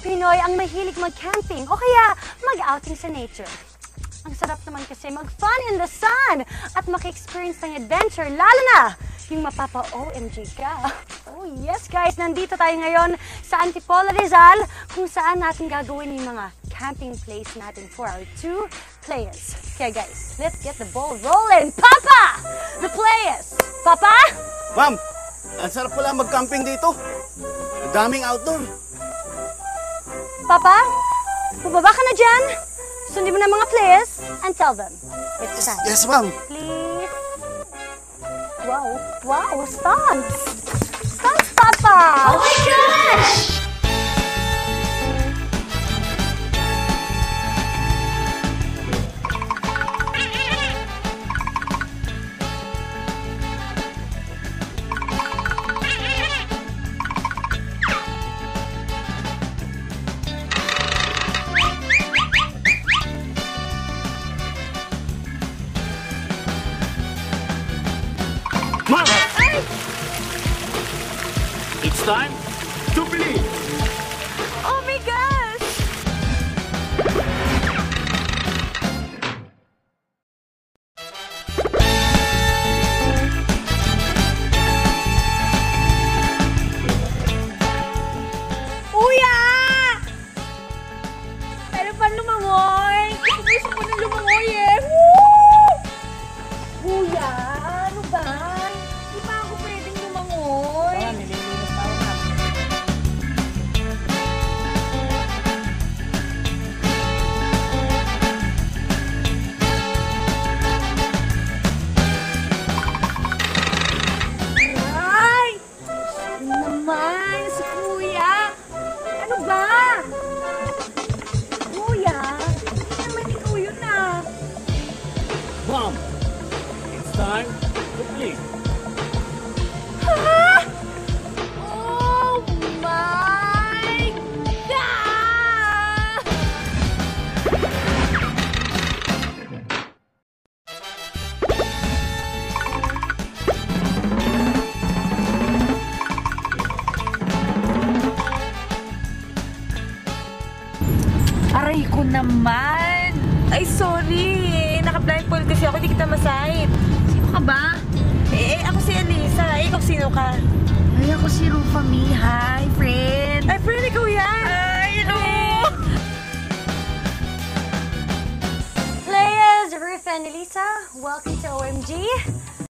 Pinoy ang mahilig mag-camping o kaya mag-outing sa nature. Ang sarap naman kasi mag-fun in the sun at maki-experience ng adventure, lalo na yung mapapa-OMG ka. Oh yes guys, nandito tayo ngayon sa Antipolo Rizal kung saan natin gagawin yung mga camping place natin for our two players. Kaya guys, let's get the ball rolling. Papa! The players! Papa? Ma'am, ang sarap pala mag-camping dito. Daming outdoor. Papa? Bubaba ka na dyan? Sundin mo na mga players and tell them. It's time. Yes, ma'am. Please. Wow, wow, stunts! Stunts, Papa! Oh my gosh! It's time to believe! Mom! It's time to believe! Ha? Oh my God! Aray ko naman! Ay, sorry! Naka-blindfold kasi ako, hindi kita masahit. Sino ka ba? Eh, ako si Elisa. Eh, ikaw sino ka? Ay, ako si Rufa Mi. Hi, friend! Ay, friend, ikaw yan! Ay, hello! Players, Ruth and Elisa, welcome to OMG.